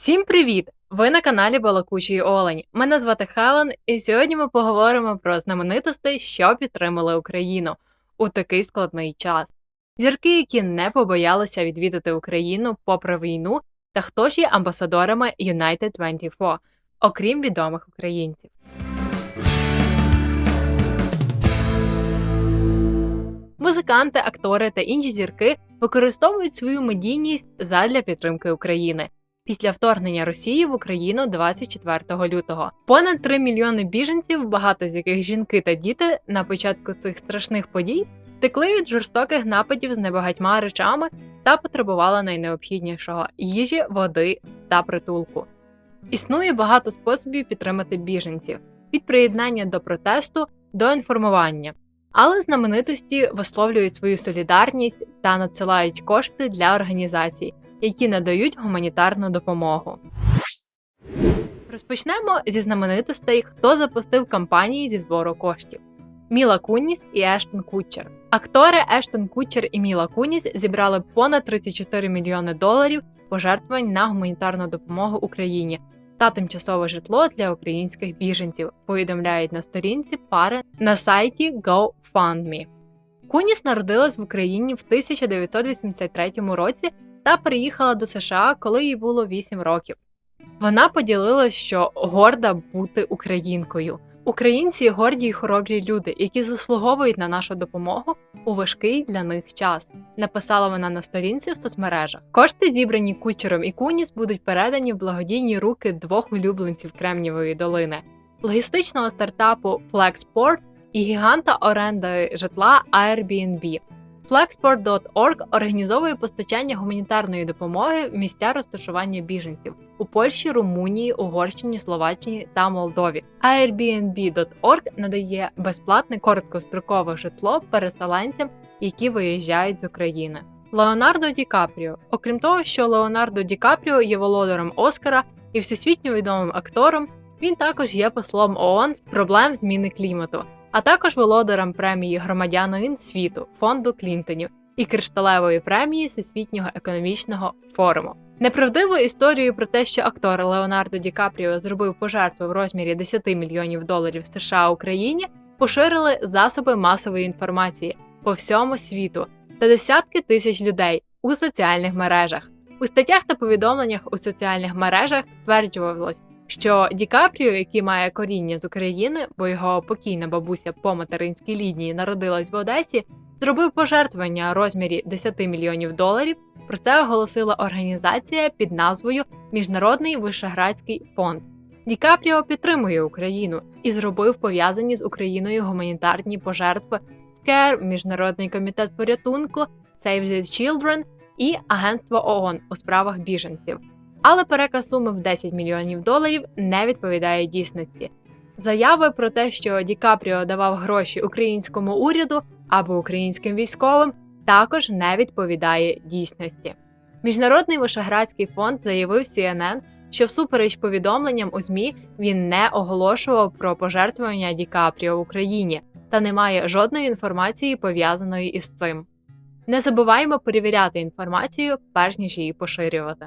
Всім привіт! Ви на каналі Балакучий Олень. Мене звати Хелен, і сьогодні ми поговоримо про знаменитостей, що підтримали Україну у такий складний час. Зірки, які не побоялися відвідати Україну попри війну, та хто ж є амбасадорами United 24, окрім відомих українців. Музиканти, актори та інші зірки використовують свою медійність задля підтримки України. Після вторгнення Росії в Україну 24 лютого понад 3 мільйони біженців, багато з яких жінки та діти на початку цих страшних подій втекли від жорстоких нападів з небагатьма речами та потребували найнеобхіднішого їжі, води та притулку. Існує багато способів підтримати біженців від приєднання до протесту до інформування. Але знаменитості висловлюють свою солідарність та надсилають кошти для організацій, які надають гуманітарну допомогу. Розпочнемо зі знаменитостей, хто запустив кампанії зі збору коштів. Міла Куніс і Ештон Кутчер. Актори Ештон Кутчер і Міла Куніс зібрали понад 34 мільйони доларів пожертвувань на гуманітарну допомогу Україні та тимчасове житло для українських біженців. Повідомляють на сторінці пари на сайті GoFundMe. Куніс народилась в Україні в 1983 році та приїхала до США, коли їй було 8 років. Вона поділилась, що горда бути українкою. Українці горді й хоробрі люди, які заслуговують на нашу допомогу у важкий для них час. Написала вона на сторінці в соцмережах. Кошти, зібрані кучером і куніс, будуть передані в благодійні руки двох улюбленців Кремнівої долини, логістичного стартапу Flexport і гіганта оренди житла Airbnb. Flexport.org організовує постачання гуманітарної допомоги в місця розташування біженців у Польщі, Румунії, Угорщині, Словаччині та Молдові. Airbnb.org надає безплатне короткострокове житло переселенцям, які виїжджають з України. Леонардо Ді Капріо. Окрім того, що Леонардо Ді Капріо є володарем Оскара і всесвітньо відомим актором, він також є послом ООН з проблем зміни клімату а також володарем премії громадянин світу фонду Клінтонів і кришталевої премії Всесвітнього економічного форуму. Неправдиву історію про те, що актор Леонардо Ді Капріо зробив пожертву в розмірі 10 мільйонів доларів США Україні, поширили засоби масової інформації по всьому світу та десятки тисяч людей у соціальних мережах. У статтях та повідомленнях у соціальних мережах стверджувалось, що Ді Капріо, який має коріння з України, бо його покійна бабуся по материнській лінії народилась в Одесі, зробив пожертвування у розмірі 10 мільйонів доларів. Про це оголосила організація під назвою Міжнародний Вишеградський фонд. Ді Капріо підтримує Україну і зробив пов'язані з Україною гуманітарні пожертви в КЕР, Міжнародний комітет порятунку, Save the Children і Агентство ООН у справах біженців. Але переказ суми в 10 мільйонів доларів не відповідає дійсності. Заяви про те, що Ді Капріо давав гроші українському уряду або українським військовим, також не відповідає дійсності. Міжнародний Вишеградський фонд заявив CNN, що всупереч повідомленням у ЗМІ він не оголошував про пожертвування Ді Капріо в Україні та не має жодної інформації пов'язаної із цим. Не забуваємо перевіряти інформацію, перш ніж її поширювати.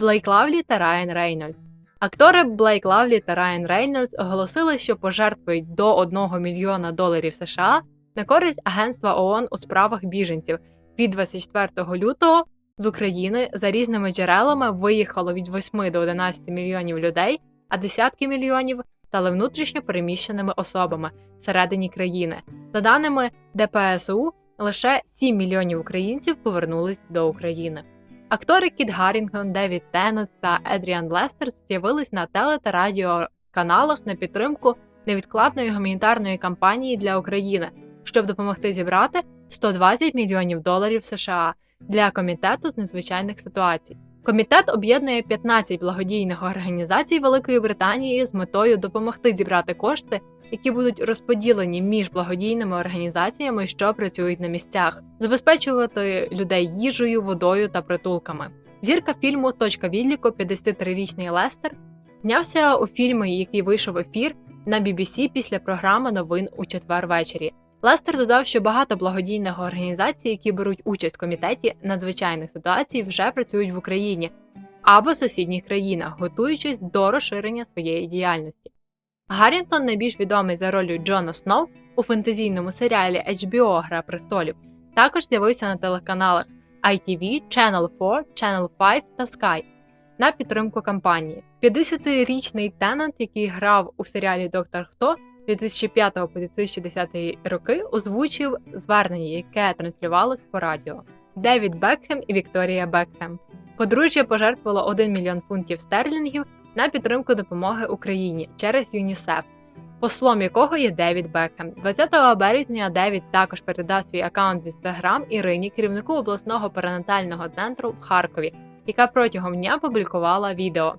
Блейк Лавлі та Райан Рейнольдс. Актори Блейк Лавлі та Райан Рейнольдс оголосили, що пожертвують до 1 мільйона доларів США на користь Агентства ООН у справах біженців від 24 лютого з України за різними джерелами виїхало від 8 до 11 мільйонів людей, а десятки мільйонів стали внутрішньо переміщеними особами всередині країни. За даними ДПСУ, лише 7 мільйонів українців повернулись до України. Актори Кіт Гаррінгтон, Девід Теннет та Едріан Лестер з'явились на теле та радіоканалах на підтримку невідкладної гуманітарної кампанії для України, щоб допомогти зібрати 120 мільйонів доларів США для комітету з надзвичайних ситуацій. Комітет об'єднує 15 благодійних організацій Великої Британії з метою допомогти зібрати кошти, які будуть розподілені між благодійними організаціями, що працюють на місцях, забезпечувати людей їжею, водою та притулками. Зірка фільму Точка відліку 53-річний Лестер знявся у фільмі, який вийшов в ефір на BBC після програми новин у четвер ввечері. Лестер додав, що багато благодійних організацій, які беруть участь в комітеті надзвичайних ситуацій, вже працюють в Україні або сусідніх країнах, готуючись до розширення своєї діяльності. Гаррінтон найбільш відомий за ролью Джона Сноу у фентезійному серіалі HBO Гра престолів. Також з'явився на телеканалах ITV, Channel 4, Channel 5 та Sky на підтримку кампанії. 50-річний Теннант, який грав у серіалі Доктор Хто 2005 по 2010 роки, озвучив звернення, яке транслювалось по радіо. Девід Бекхем і Вікторія Бекхем. Подружжя пожертвувало 1 мільйон фунтів стерлінгів на підтримку допомоги Україні через ЮНІСЕФ, послом якого є Девід Бекхем. 20 березня Девід також передав свій аккаунт в інстаграм Ірині, керівнику обласного перинатального центру в Харкові, яка протягом дня публікувала відео.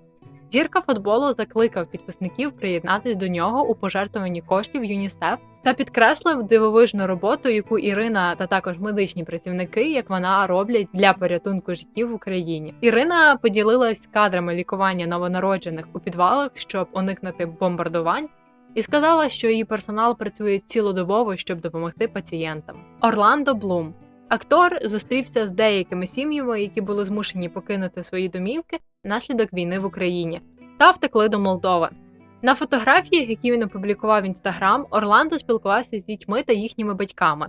Зірка футболу закликав підписників приєднатись до нього у пожертвуванні коштів ЮНІСЕФ та підкреслив дивовижну роботу, яку Ірина та також медичні працівники, як вона роблять для порятунку життів в Україні. Ірина поділилась кадрами лікування новонароджених у підвалах, щоб уникнути бомбардувань. І сказала, що її персонал працює цілодобово, щоб допомогти пацієнтам. Орландо Блум актор зустрівся з деякими сім'ями, які були змушені покинути свої домівки внаслідок війни в Україні, та втекли до Молдови. На фотографіях, які він опублікував в інстаграм, Орландо спілкувався з дітьми та їхніми батьками.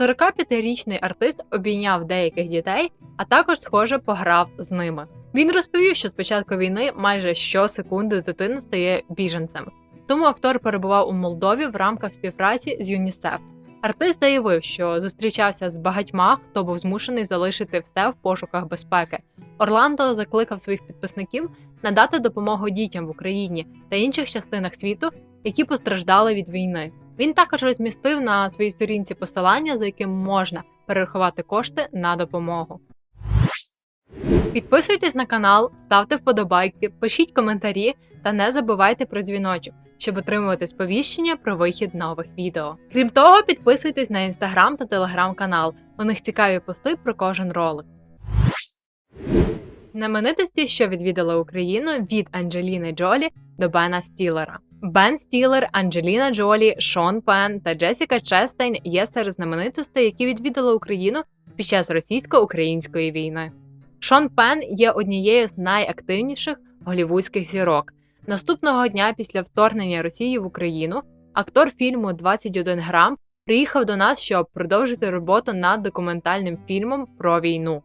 45-річний артист обійняв деяких дітей, а також, схоже, пограв з ними. Він розповів, що з початку війни майже щосекунди дитина стає біженцем. Тому актор перебував у Молдові в рамках співпраці з ЮНІСЕФ. Артист заявив, що зустрічався з багатьма, хто був змушений залишити все в пошуках безпеки. Орландо закликав своїх підписників надати допомогу дітям в Україні та інших частинах світу, які постраждали від війни. Він також розмістив на своїй сторінці посилання, за яким можна перерахувати кошти на допомогу. Підписуйтесь на канал, ставте вподобайки, пишіть коментарі та не забувайте про дзвіночок, щоб отримувати сповіщення про вихід нових відео. Крім того, підписуйтесь на інстаграм та телеграм-канал. У них цікаві пости про кожен ролик. Знаменитості, що відвідали Україну від Анджеліни Джолі до Бена Стілера. Бен Стілер, Анджеліна Джолі, Шон Пен та Джесіка Честейн є серед знаменитостей, які відвідали Україну під час російсько-української війни. Шон Пен є однією з найактивніших голівудських зірок. Наступного дня після вторгнення Росії в Україну актор фільму «21 грам приїхав до нас, щоб продовжити роботу над документальним фільмом про війну.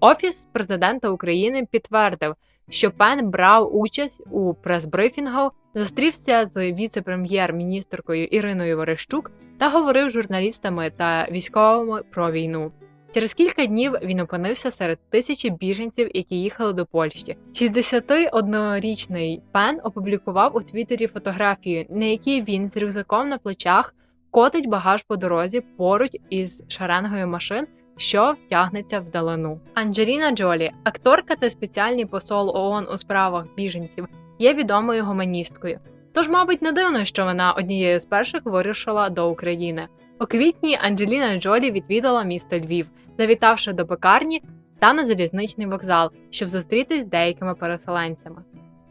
Офіс президента України підтвердив, що Пен брав участь у прес-брифінгу, зустрівся з віце-прем'єр-міністркою Іриною Верещук та говорив журналістами та військовими про війну. Через кілька днів він опинився серед тисячі біженців, які їхали до Польщі. 61-річний Пен опублікував у Твіттері фотографію, на якій він з рюкзаком на плечах котить багаж по дорозі поруч із шаренгою машин, що втягнеться вдалину. Анджеліна Джолі, акторка та спеціальний посол ООН у справах біженців, є відомою гуманісткою. Тож, мабуть, не дивно, що вона однією з перших вирушила до України. У квітні Анджеліна Джолі відвідала місто Львів, завітавши до пекарні та на залізничний вокзал, щоб зустрітись з деякими переселенцями.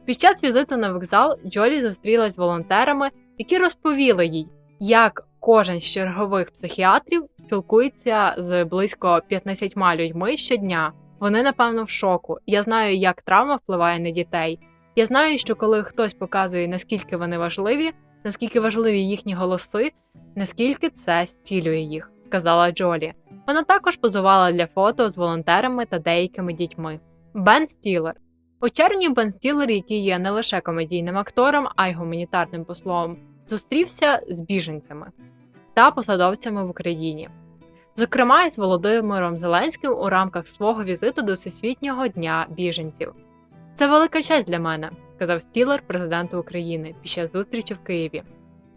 Під час візиту на вокзал Джолі зустрілась з волонтерами, які розповіли їй, як кожен з чергових психіатрів спілкується з близько 15 людьми щодня. Вони, напевно, в шоку. Я знаю, як травма впливає на дітей. Я знаю, що коли хтось показує, наскільки вони важливі, наскільки важливі їхні голоси, наскільки це зцілює їх, сказала Джолі. Вона також позувала для фото з волонтерами та деякими дітьми. Бен Стілер. У червні Бен Стілер, який є не лише комедійним актором, а й гуманітарним послом, зустрівся з біженцями та посадовцями в Україні. Зокрема, із Володимиром Зеленським у рамках свого візиту до Всесвітнього дня біженців. Це велика честь для мене, сказав Стілер президенту України під час зустрічі в Києві.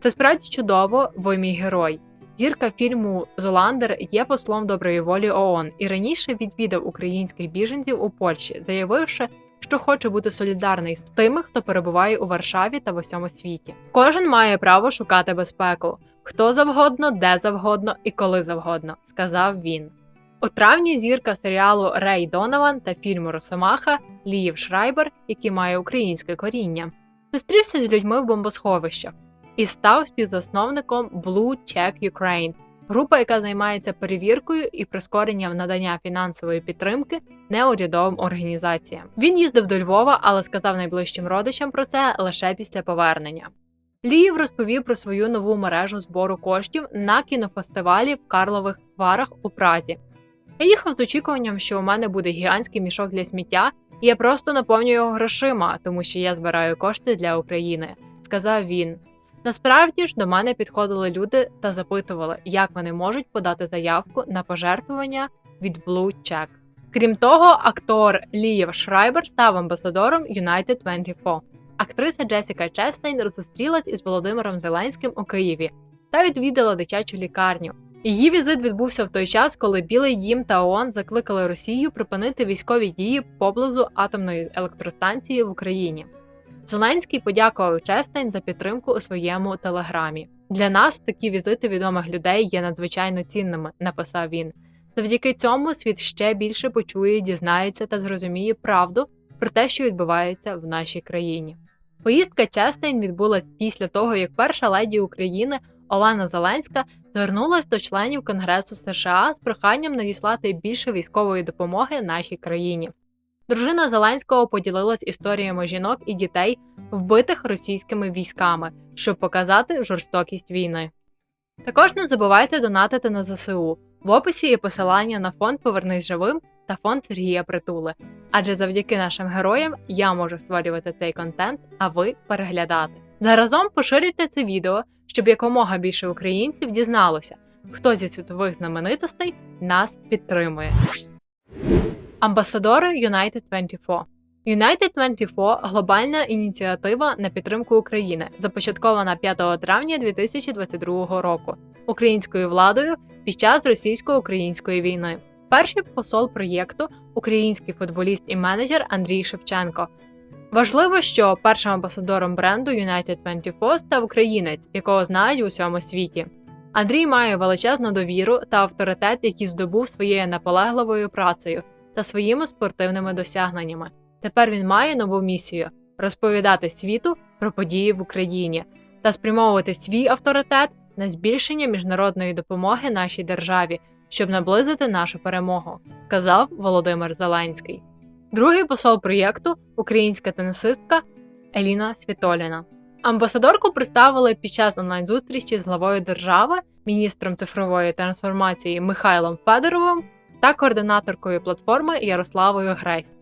Це справді чудово, ви мій герой. Зірка фільму Золандер є послом доброї волі ООН і раніше відвідав українських біженців у Польщі, заявивши, що хоче бути солідарний з тими, хто перебуває у Варшаві та в усьому світі. Кожен має право шукати безпеку, хто завгодно, де завгодно і коли завгодно, сказав він. У травні зірка серіалу Рей Донован та фільму Росомаха Ліїв Шрайбер, який має українське коріння, зустрівся з людьми в бомбосховищах. і став співзасновником Blue Check Ukraine, група, яка займається перевіркою і прискоренням надання фінансової підтримки неурядовим організаціям. Він їздив до Львова, але сказав найближчим родичам про це лише після повернення. Ліїв розповів про свою нову мережу збору коштів на кінофестивалі в Карлових Варах у Празі. Я їхав з очікуванням, що у мене буде гігантський мішок для сміття, і я просто наповнюю його грошима, тому що я збираю кошти для України, сказав він. Насправді ж до мене підходили люди та запитували, як вони можуть подати заявку на пожертвування від Blue Check. Крім того, актор Лієв Шрайбер став амбасадором United 24. Актриса Джесіка Честейн розустрілась із Володимиром Зеленським у Києві та відвідала дитячу лікарню. Її візит відбувся в той час, коли Білий Дім та ООН закликали Росію припинити військові дії поблизу атомної електростанції в Україні. Зеленський подякував Честейн за підтримку у своєму телеграмі. Для нас такі візити відомих людей є надзвичайно цінними, написав він. Завдяки цьому світ ще більше почує, дізнається та зрозуміє правду про те, що відбувається в нашій країні. Поїздка Честейн відбулась після того, як перша леді України Олена Зеленська звернулася до членів Конгресу США з проханням надіслати більше військової допомоги нашій країні. Дружина Зеленського поділилась історіями жінок і дітей, вбитих російськими військами, щоб показати жорстокість війни. Також не забувайте донатити на ЗСУ. В описі є посилання на фонд Повернись живим та фонд Сергія Притули. Адже завдяки нашим героям я можу створювати цей контент, а ви переглядати. Заразом поширюйте це відео, щоб якомога більше українців дізналося, хто зі світових знаменитостей нас підтримує. Амбасадори United 24 United 24 – глобальна ініціатива на підтримку України, започаткована 5 травня 2022 року українською владою під час російсько-української війни. Перший посол проєкту український футболіст і менеджер Андрій Шевченко. Важливо, що першим амбасадором бренду United 24 став українець, якого знають у всьому світі. Андрій має величезну довіру та авторитет, який здобув своєю наполегливою працею та своїми спортивними досягненнями. Тепер він має нову місію розповідати світу про події в Україні та спрямовувати свій авторитет на збільшення міжнародної допомоги нашій державі, щоб наблизити нашу перемогу, сказав Володимир Зеленський. Другий посол проєкту українська тенісистка Еліна Світоліна. Амбасадорку представили під час онлайн-зустрічі з главою держави, міністром цифрової трансформації Михайлом Федоровим та координаторкою платформи Ярославою Гресь.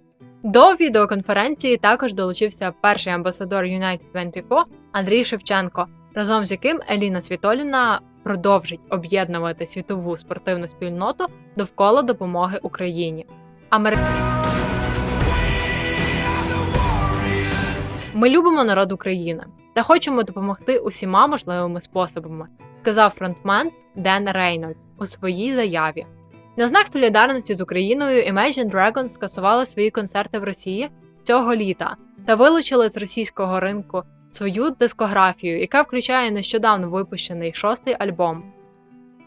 До відеоконференції також долучився перший амбасадор United 24 Андрій Шевченко, разом з яким Еліна Світоліна продовжить об'єднувати світову спортивну спільноту довкола допомоги Україні. Амер... Ми любимо народ України та хочемо допомогти усіма можливими способами, сказав фронтмен Ден Рейнольдс у своїй заяві. На знак солідарності з Україною Imagine Dragons скасували свої концерти в Росії цього літа та вилучили з російського ринку свою дискографію, яка включає нещодавно випущений шостий альбом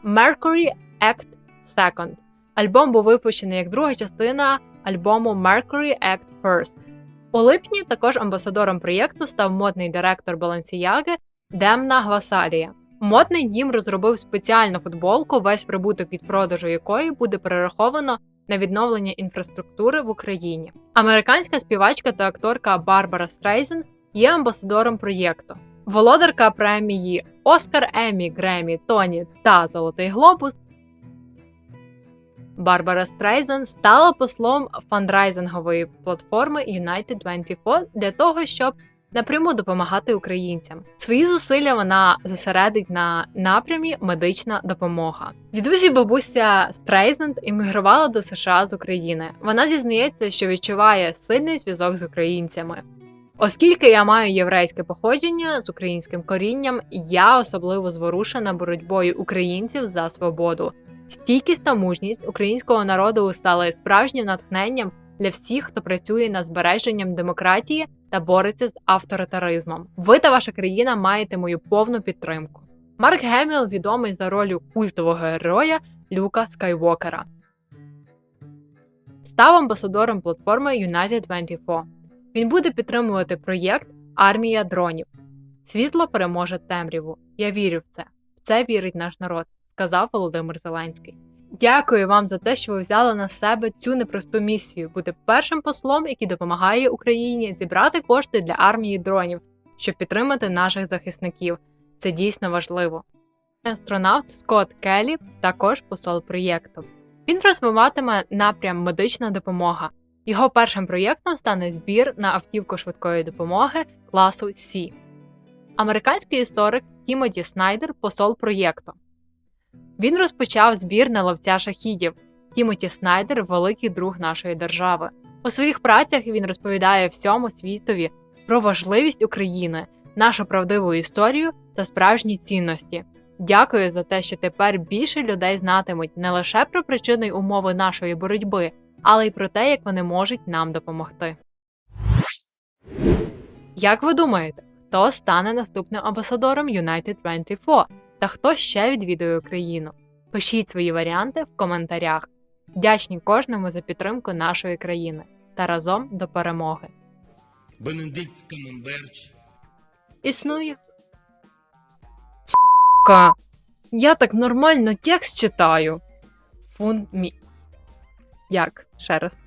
Mercury Act Second. Альбом був випущений як друга частина альбому Mercury Act First. У липні також амбасадором проєкту став модний директор Балансіяги Демна Гвасарія. Модний дім розробив спеціальну футболку, весь прибуток від продажу якої буде перераховано на відновлення інфраструктури в Україні. Американська співачка та акторка Барбара Стрейзен є амбасадором проєкту. Володарка премії Оскар Емі, Гремі, Тоні та Золотий Глобус. Барбара Стрейзен стала послом фандрайзингової платформи United 24 для того, щоб напряму допомагати українцям. Свої зусилля вона зосередить на напрямі медична допомога. Дідусі бабуся Стрейзенд іммігрувала до США з України. Вона зізнається, що відчуває сильний зв'язок з українцями. Оскільки я маю єврейське походження з українським корінням, я особливо зворушена боротьбою українців за свободу. Стійкість та мужність українського народу стали справжнім натхненням для всіх, хто працює над збереженням демократії та бореться з авторитаризмом. Ви та ваша країна маєте мою повну підтримку. Марк Геміл відомий за ролью культового героя Люка Скайвокера. Став амбасадором платформи United 24. Він буде підтримувати проєкт Армія дронів. Світло переможе темряву. Я вірю в це. В це вірить наш народ, сказав Володимир Зеленський. Дякую вам за те, що ви взяли на себе цю непросту місію бути першим послом, який допомагає Україні зібрати кошти для армії дронів, щоб підтримати наших захисників. Це дійсно важливо. Астронавт Скотт Келлі також посол проєкту. Він розвиватиме напрям медична допомога. Його першим проєктом стане збір на автівку швидкої допомоги класу Сі. Американський історик Тімоті Снайдер посол проєкту. Він розпочав збір на ловця шахідів. Тімоті Снайдер великий друг нашої держави. У своїх працях він розповідає всьому світові про важливість України, нашу правдиву історію та справжні цінності. Дякую за те, що тепер більше людей знатимуть не лише про причини й умови нашої боротьби, але й про те, як вони можуть нам допомогти. Як ви думаєте, хто стане наступним амбасадором United 24 та хто ще відвідує Україну? Пишіть свої варіанти в коментарях. Вдячні кожному за підтримку нашої країни та разом до перемоги. Бенедикт Камемберч. Існує. Ка. Я так нормально текст читаю. Фун мі. Як? Ще раз.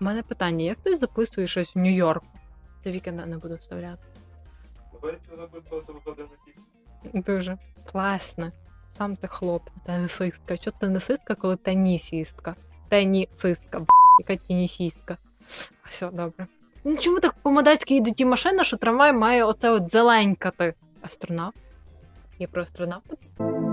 У мене питання: як хтось записує щось в Нью-Йорку? Це вікенда не буду вставляти. Давайте записувати виходи на тік. Дуже класно. Сам ти хлоп, тенісистка. Чого тенісистка, коли тенісістка? Тенісистка, б**, яка тенісістка. Все, добре. Ну чому так по-мадацьки йдуть ті машини, що трамвай має оце от зеленькати? Астронавт? Я про астронавта? писала?